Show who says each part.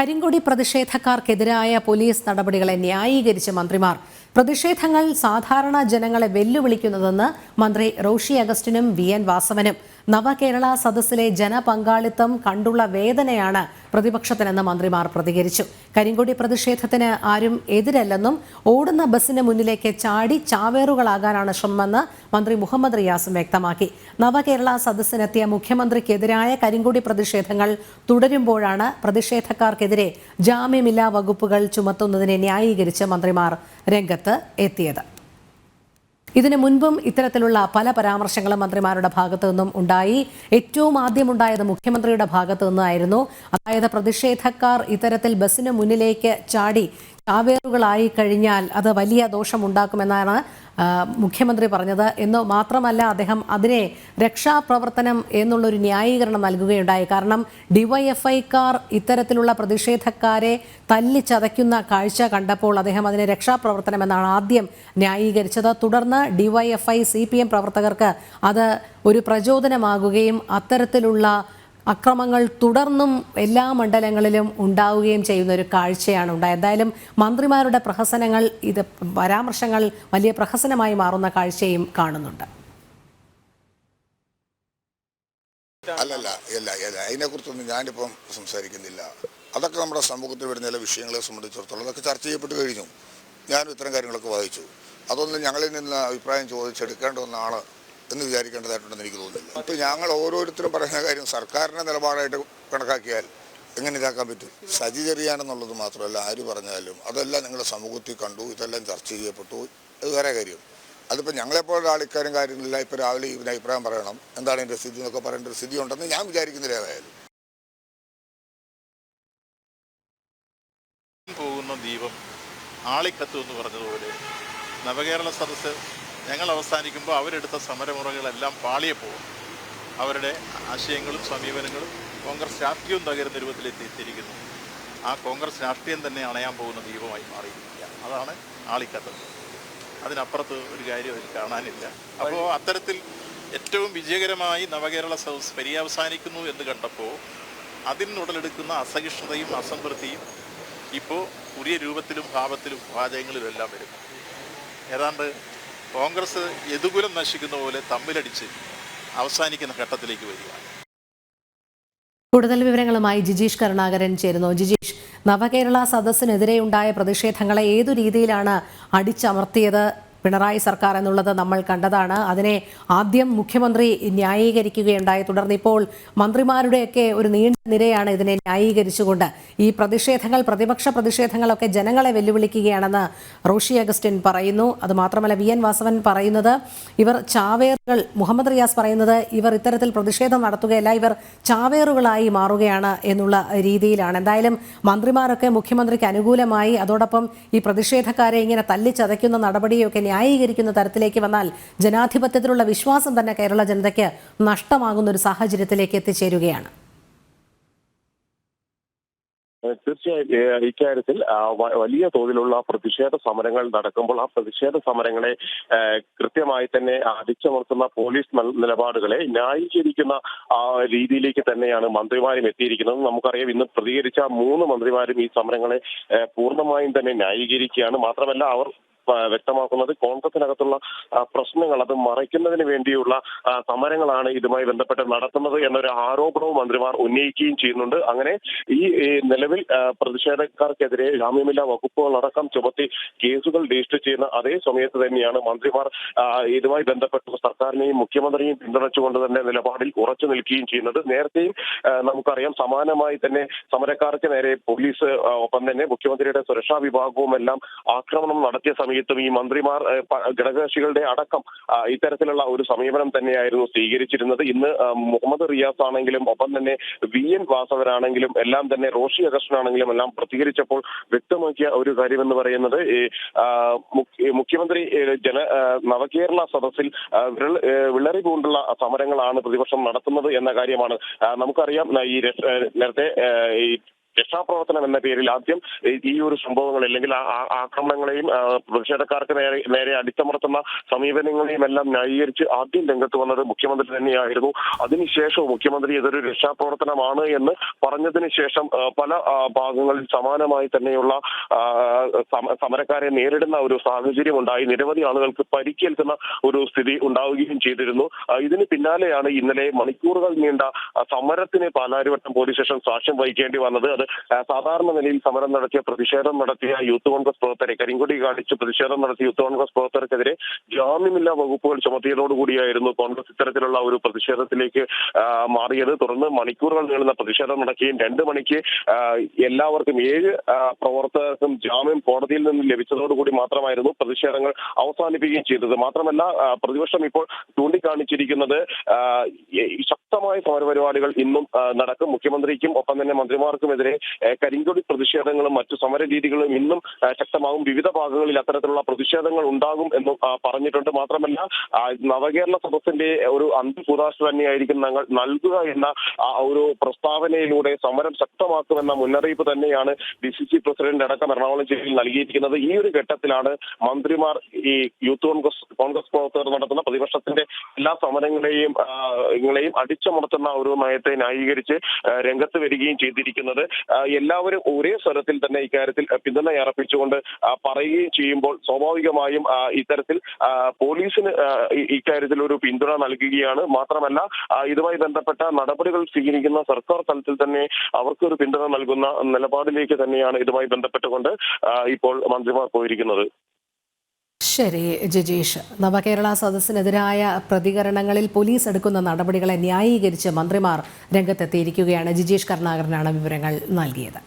Speaker 1: കരിങ്കൊടി പ്രതിഷേധക്കാർക്കെതിരായ പോലീസ് നടപടികളെ ന്യായീകരിച്ച് മന്ത്രിമാർ. പ്രതിഷേധങ്ങൾ സാധാരണ ജനങ്ങളെ വെല്ലുവിളിക്കുന്നതെന്ന് മന്ത്രി റോഷി അഗസ്റ്റിനും വി എൻ വാസവനും നവകേരള സദസ്സിലെ ജനപങ്കാളിത്തം കണ്ടുള്ള വേദനയാണ് പ്രതിപക്ഷത്തിനെന്ന് മന്ത്രിമാർ പ്രതികരിച്ചു. കരിങ്കൊടി പ്രതിഷേധത്തിന് ആരും എതിരല്ലെന്നും ഓടുന്ന ബസ്സിന് മുന്നിലേക്ക് ചാടി ചാവേറുകളാകാനാണ് ശ്രമമെന്ന് മന്ത്രി മുഹമ്മദ് റിയാസും വ്യക്തമാക്കി. നവകേരള സദസ്സിനെത്തിയ മുഖ്യമന്ത്രിക്കെതിരായ കരിങ്കൊടി പ്രതിഷേധങ്ങൾ തുടരുമ്പോഴാണ് പ്രതിഷേധക്കാർക്കെതിരെ ജാമ്യമില്ലാ വകുപ്പുകൾ ചുമത്തുന്നതിനെ ന്യായീകരിച്ച് മന്ത്രിമാർ രംഗത്ത് എത്തിയത്. ഇതിനു മുൻപും ഇത്തരത്തിലുള്ള പല പരാമർശങ്ങളും മന്ത്രിമാരുടെ ഭാഗത്തു നിന്നും ഉണ്ടായി. ഏറ്റവും ആദ്യം ഉണ്ടായത് മുഖ്യമന്ത്രിയുടെ ഭാഗത്തു നിന്നായിരുന്നു. അതായത് പ്രതിഷേധക്കാർ ഇത്തരത്തിൽ ബസ്സിന് മുന്നിലേക്ക് ചാടി ചാവേറുകളായി കഴിഞ്ഞാൽ അത് വലിയ ദോഷമുണ്ടാക്കുമെന്നാണ് മുഖ്യമന്ത്രി പറഞ്ഞത് എന്ന് മാത്രമല്ല അദ്ദേഹം അതിനെ രക്ഷാപ്രവർത്തനം എന്നുള്ളൊരു ന്യായീകരണം നൽകുകയുണ്ടായി. കാരണം ഡിവൈഎഫ്ഐക്കാർ ഇത്തരത്തിലുള്ള പ്രതിഷേധക്കാരെ തല്ലിച്ചതയ്ക്കുന്ന കാഴ്ച കണ്ടപ്പോൾ അദ്ദേഹം അതിനെ രക്ഷാപ്രവർത്തനം എന്നാണ് ആദ്യം ന്യായീകരിച്ചത്. തുടർന്ന് ഡിവൈഎഫ്ഐ സി പി എം പ്രവർത്തകർക്ക് അത് ഒരു പ്രചോദനമാകുകയും അത്തരത്തിലുള്ള അക്രമങ്ങൾ തുടർന്നും എല്ലാ മണ്ഡലങ്ങളിലും ഉണ്ടാവുകയും ചെയ്യുന്ന ഒരു കാഴ്ചയാണ് ഉണ്ടായത്. എന്തായാലും മന്ത്രിമാരുടെ പ്രഹസനങ്ങൾ ഇത് പരാമർശങ്ങൾ വലിയ പ്രഹസനമായി മാറുന്ന കാഴ്ചയും കാണുന്നുണ്ട്.
Speaker 2: അല്ലല്ല അല്ല അല്ല അതിനെക്കുറിച്ചൊന്നും ഞാനിപ്പം സംസാരിക്കുന്നില്ല. അതൊക്കെ നമ്മുടെ സമൂഹത്തിൽ വരുന്ന ചില വിഷയങ്ങളെ സംബന്ധിച്ചിടത്തോളം അതൊക്കെ ചർച്ച ചെയ്യപ്പെട്ട് കഴിഞ്ഞു. ഞാനും ഇത്തരം കാര്യങ്ങളൊക്കെ വായിച്ചു. അതൊന്നും ഞങ്ങളിൽ നിന്ന് അഭിപ്രായം ചോദിച്ചെടുക്കേണ്ട ഒന്നാണ് എന്ന് വിചാരിക്കേണ്ടതായിട്ടുണ്ടെന്ന് എനിക്ക് തോന്നുന്നില്ല. ഇപ്പോൾ ഞങ്ങൾ ഓരോരുത്തരും പറയുന്ന കാര്യം സർക്കാരിന്റെ നിലപാടായിട്ട് കണക്കാക്കിയാൽ എങ്ങനെ ഇതാക്കാൻ പറ്റും? സജി ചെറിയാനെന്നുള്ളത് മാത്രമല്ല ആര് പറഞ്ഞാലും അതെല്ലാം നിങ്ങളുടെ സമൂഹത്തിൽ കണ്ടു ഇതെല്ലാം ചർച്ച ചെയ്യപ്പെട്ടു അത് വേറെ കാര്യം. അതിപ്പോൾ ഞങ്ങളെപ്പോലുള്ള ആൾക്കാരും കാര്യങ്ങളില്ല ഇപ്പോൾ രാവിലെ ഇതിന് അഭിപ്രായം പറയണം. എന്താണ് എന്റെ സ്ഥിതി എന്നൊക്കെ പറയേണ്ട ഒരു സ്ഥിതി ഉണ്ടെന്ന് ഞാൻ വിചാരിക്കുന്നില്ല ഏതായാലും.
Speaker 3: പോകുന്ന ദീപം ആളിക്കത്തു എന്ന് പറഞ്ഞതുപോലെ നവകേരള സദസ്സ് ഞങ്ങൾ അവസാനിക്കുമ്പോൾ അവരെടുത്ത സമരമുറകളെല്ലാം പാളിയെ പോകും അവരുടെ ആശയങ്ങളും സമീപനങ്ങളും കോൺഗ്രസ് രാഷ്ട്രീയവും തകരുന്ന രൂപത്തിലെത്തി എത്തിയിരിക്കുന്നു. ആ കോൺഗ്രസ് രാഷ്ട്രീയം തന്നെ അണയാൻ പോകുന്ന ദീപമായി മാറിയിരിക്കുകയാണ് അതാണ് ആളിക്കത്ത്. അതിനപ്പുറത്ത് ഒരു കാര്യം അതിൽ കാണാനില്ല. അപ്പോൾ അത്തരത്തിൽ ഏറ്റവും വിജയകരമായി നവകേരള സദസ് പര്യവസാനിക്കുന്നു എന്ന് കണ്ടപ്പോൾ അതിനുടലെടുക്കുന്ന അസഹിഷ്ണുതയും അസംതൃപ്തിയും ഇപ്പോൾ പുതിയ രൂപത്തിലും ഭാവത്തിലും വാചകങ്ങളിലും എല്ലാം വരും. ഏതാണ്ട് കോൺഗ്രസ് യതുകുലം നശിക്കുന്ന പോലെ തമ്മിലടിച്ച് അവസാനിക്കുന്ന ഘട്ടത്തിലേക്ക് വരികയാണ്
Speaker 1: കൂടുതൽ വിവരങ്ങളുമായി ജിജീഷ് കരുണാകരൻ ചേരുന്നു. ജിജീഷ് നവകേരള സദസ്സിനെതിരെ ഉണ്ടായ പ്രതിഷേധങ്ങളെ ഏതു രീതിയിലാണ് അടിച്ചമർത്തിയത്? പിണറായി സർക്കാർ എന്നുള്ളത് നമ്മൾ കണ്ടതാണ്. അതിനെ ആദ്യം മുഖ്യമന്ത്രി ന്യായീകരിക്കുകയുണ്ടായി. തുടർന്ന് ഇപ്പോൾ മന്ത്രിമാരുടെയൊക്കെ ഒരു നീണ്ട നിരയാണ് ഇതിനെ ന്യായീകരിച്ചുകൊണ്ട്. ഈ പ്രതിഷേധങ്ങൾ പ്രതിപക്ഷ പ്രതിഷേധങ്ങളൊക്കെ ജനങ്ങളെ വെല്ലുവിളിക്കുകയാണെന്ന് റോഷി അഗസ്റ്റിൻ പറയുന്നു. അത് മാത്രമല്ല വി എൻ വാസവൻ പറയുന്നത് ഇവർ ചാവേറുകൾ മുഹമ്മദ് റിയാസ് പറയുന്നത് ഇവർ ഇത്തരത്തിൽ പ്രതിഷേധം നടത്തുകയല്ല ഇവർ ചാവേറുകളായി മാറുകയാണ് എന്നുള്ള രീതിയിലാണ്. എന്തായാലും മന്ത്രിമാരൊക്കെ മുഖ്യമന്ത്രിക്ക് അനുകൂലമായി അതോടൊപ്പം ഈ പ്രതിഷേധക്കാരെ ഇങ്ങനെ തല്ലിച്ചതയ്ക്കുന്ന നടപടിയൊക്കെ ന്യായീകരിക്കുന്ന തരത്തിലേക്ക് വന്നാൽ ജനാധിപത്യത്തിലുള്ള വിശ്വാസം തന്നെ കേരള ജനതയ്ക്ക് നഷ്ടമാകുന്ന ഒരു സാഹചര്യത്തിലേക്ക് എത്തിച്ചേരുകയാണ്.
Speaker 4: തീർച്ചയായും ഇക്കാര്യത്തിൽ വലിയ തോതിലുള്ള പ്രതിഷേധ സമരങ്ങൾ നടക്കുമ്പോൾ ആ പ്രതിഷേധ സമരങ്ങളെ കൃത്യമായി തന്നെ അടിച്ചമർത്തുന്ന പോലീസ് നിലപാടുകളെ ന്യായീകരിക്കുന്ന ആ രീതിയിലേക്ക് തന്നെയാണ് മന്ത്രിമാരും എത്തിയിരിക്കുന്നത്. നമുക്കറിയാം ഇന്ന് പ്രതികരിച്ച മൂന്ന് മന്ത്രിമാരും ഈ സമരങ്ങളെ പൂർണമായും തന്നെ ന്യായീകരിക്കുകയാണ്. മാത്രമല്ല അവർ വ്യക്തമാക്കുന്നത് കോൺഗ്രസിനകത്തുള്ള പ്രശ്നങ്ങൾ അത് മറയ്ക്കുന്നതിന് വേണ്ടിയുള്ള സമരങ്ങളാണ് ഇതുമായി ബന്ധപ്പെട്ട് നടത്തുന്നത് എന്നൊരു ആരോപണവും മന്ത്രിമാർ ഉന്നയിക്കുകയും ചെയ്യുന്നുണ്ട്. അങ്ങനെ ഈ നിലവിൽ പ്രതിഷേധക്കാർക്കെതിരെ ജാമ്യമില്ലാ വകുപ്പുകൾ അടക്കം ചുമത്തി കേസുകൾ രജിസ്റ്റർ ചെയ്യുന്ന അതേ സമയത്ത് തന്നെയാണ് മന്ത്രിമാർ ഇതുമായി ബന്ധപ്പെട്ട് സർക്കാരിനെയും മുഖ്യമന്ത്രിയെയും പിന്തുണച്ചുകൊണ്ട് തന്നെ നിലപാടിൽ ഉറച്ചു നിൽക്കുകയും ചെയ്യുന്നത്. നേരത്തെയും നമുക്കറിയാം സമാനമായി തന്നെ സമരക്കാർക്ക് നേരെ പോലീസ് ഒപ്പം തന്നെ മുഖ്യമന്ത്രിയുടെ സുരക്ഷാ വിഭാഗവും എല്ലാം ആക്രമണം നടത്തിയ സമയത്തും ഈ മന്ത്രിമാർ ഘടകകക്ഷികളുടെ അടക്കം ഇത്തരത്തിലുള്ള ഒരു സമീപനം തന്നെയായിരുന്നു സ്വീകരിച്ചിരുന്നത്. ഇന്ന് മുഹമ്മദ് റിയാസ് ആണെങ്കിലും ഒപ്പം തന്നെ വി എൻ വാസവനാണെങ്കിലും എല്ലാം തന്നെ റോഷി അഗസ്റ്റനാണെങ്കിലും എല്ലാം പ്രതികരിച്ചപ്പോൾ വ്യക്തമാക്കിയ ഒരു കാര്യമെന്ന് പറയുന്നത് ഈ, ആ, മുഖ്യ- മുഖ്യമന്ത്രി ജന നവകേരള സദസ്സിൽ വിളറി പൂണ്ടുള്ള സമരങ്ങളാണ് പ്രതിപക്ഷം നടത്തുന്നത് എന്ന കാര്യമാണ്. നമുക്കറിയാം ഈ നേരത്തെ രക്ഷാപ്രവർത്തനം എന്ന പേരിൽ ആദ്യം ഈ- ഒരു സംഭവങ്ങൾ അല്ലെങ്കിൽ ആക്രമണങ്ങളെയും പ്രതിഷേധക്കാർക്ക് നേരെ നേരെ അടിച്ചമർത്തുന്ന സമീപനങ്ങളെയും എല്ലാം ന്യായീകരിച്ച് ആദ്യം രംഗത്ത് വന്നത് മുഖ്യമന്ത്രി തന്നെയായിരുന്നു. അതിനുശേഷം മുഖ്യമന്ത്രി ഇതൊരു രക്ഷാപ്രവർത്തനമാണ് എന്ന് പറഞ്ഞതിന് ശേഷം പല ഭാഗങ്ങളിൽ സമാനമായി തന്നെയുള്ള സമരക്കാരെ നേരിടുന്ന ഒരു സാഹചര്യം ഉണ്ടായി. നിരവധി ആളുകൾക്ക് പരിക്കേൽക്കുന്ന ഒരു സ്ഥിതി ഉണ്ടാവുകയും ചെയ്തിരുന്നു. ഇതിന് പിന്നാലെയാണ് ഇന്നലെ മണിക്കൂറുകൾ നീണ്ട സമരത്തിന് പാലാരിവട്ടം പോലീസ് സ്റ്റേഷൻ സാക്ഷ്യം വഹിക്കേണ്ടി വന്നത്. അത് സാധാരണ നിലയിൽ സമരം നടത്തിയ പ്രതിഷേധം നടത്തിയ യൂത്ത് കോൺഗ്രസ് പ്രവർത്തകരെ കരിങ്കൊടി കാണിച്ച് പ്രതിഷേധം നടത്തിയ യൂത്ത് കോൺഗ്രസ് പ്രവർത്തകർക്കെതിരെ ജാമ്യമില്ലാ വകുപ്പുകൾ ചുമത്തിയതോടുകൂടിയായിരുന്നു കോൺഗ്രസ് ഇത്തരത്തിലുള്ള ഒരു പ്രതിഷേധത്തിലേക്ക് മാറിയത്. തുടർന്ന് മണിക്കൂറുകൾ നീളുന്ന പ്രതിഷേധം നടക്കുകയും രണ്ട് മണിക്ക് എല്ലാവർക്കും ഏഴ് പ്രവർത്തകർക്കും ജാമ്യം കോടതിയിൽ നിന്ന് ലഭിച്ചതോടുകൂടി മാത്രമായിരുന്നു പ്രതിഷേധങ്ങൾ അവസാനിപ്പിക്കുകയും ചെയ്തത്. മാത്രമല്ല പ്രതിപക്ഷം ഇപ്പോൾ ചൂണ്ടിക്കാണിച്ചിരിക്കുന്നത് ശക്തമായ സമരപരിപാടികൾ ഇന്നും നടക്കും. മുഖ്യമന്ത്രിക്കും ഒപ്പം തന്നെ മന്ത്രിമാർക്കുമെതിരെ ആ, കരിങ്കൊടി പ്രതിഷേധങ്ങളും മറ്റു സമര രീതികളും ഇന്നും ശക്തമാകും. വിവിധ ഭാഗങ്ങളിൽ അത്തരത്തിലുള്ള പ്രതിഷേധങ്ങൾ ഉണ്ടാകും എന്ന് പറഞ്ഞിട്ടുണ്ട്. മാത്രമല്ല നവകേരള സദസ്സിന്റെ ഒരു അന്ത്യകൂതാശ തന്നെയായിരിക്കും ഞങ്ങൾ നൽകുക എന്ന ഒരു പ്രസ്താവനയിലൂടെ സമരം ശക്തമാക്കുമെന്ന മുന്നറിയിപ്പ് തന്നെയാണ് ഡി സി സി പ്രസിഡന്റ് അടക്കം എറണാകുളം ജില്ലയിൽ നൽകിയിരിക്കുന്നത്. ഈ ഒരു ഘട്ടത്തിലാണ് മന്ത്രിമാർ ഈ യൂത്ത് കോൺഗ്രസ് കോൺഗ്രസ് പ്രവർത്തകർ നടത്തുന്ന പ്രതിപക്ഷത്തിന്റെ എല്ലാ സമരങ്ങളെയും അടിച്ചമർത്തുന്ന ഒരു നയത്തെ ന്യായീകരിച്ച് രംഗത്ത് വരികയും ചെയ്തിരിക്കുന്നത്. എല്ലാവരും ഒരേ സ്വരത്തിൽ തന്നെ ഇക്കാര്യത്തിൽ പിന്തുണ അർപ്പിച്ചുകൊണ്ട് ആ, പറയുകയും ചെയ്യുമ്പോൾ സ്വാഭാവികമായും ഇത്തരത്തിൽ പോലീസിന് ഇക്കാര്യത്തിൽ ഒരു പിന്തുണ നൽകുകയാണ്. മാത്രമല്ല ഇതുമായി ബന്ധപ്പെട്ട നടപടികൾ സ്വീകരിക്കുന്ന സർക്കാർ തലത്തിൽ തന്നെ അവർക്ക് ഒരു പിന്തുണ നൽകുന്ന നിലപാടിലേക്ക് തന്നെയാണ് ഇതുമായി ബന്ധപ്പെട്ടുകൊണ്ട് ഇപ്പോൾ മന്ത്രിമാർ പോയിരിക്കുന്നത്.
Speaker 1: ശരി ജജീഷ് നവകേരള സദസ്സിനെതിരായ പ്രതികരണങ്ങളിൽ പോലീസ് എടുക്കുന്ന നടപടികളെ ന്യായീകരിച്ച് മന്ത്രിമാർ രംഗത്തെത്തിയിരിക്കുകയാണ്. ജിജീഷ് കരുണാകരനാണ് വിവരങ്ങൾ നൽകിയത്.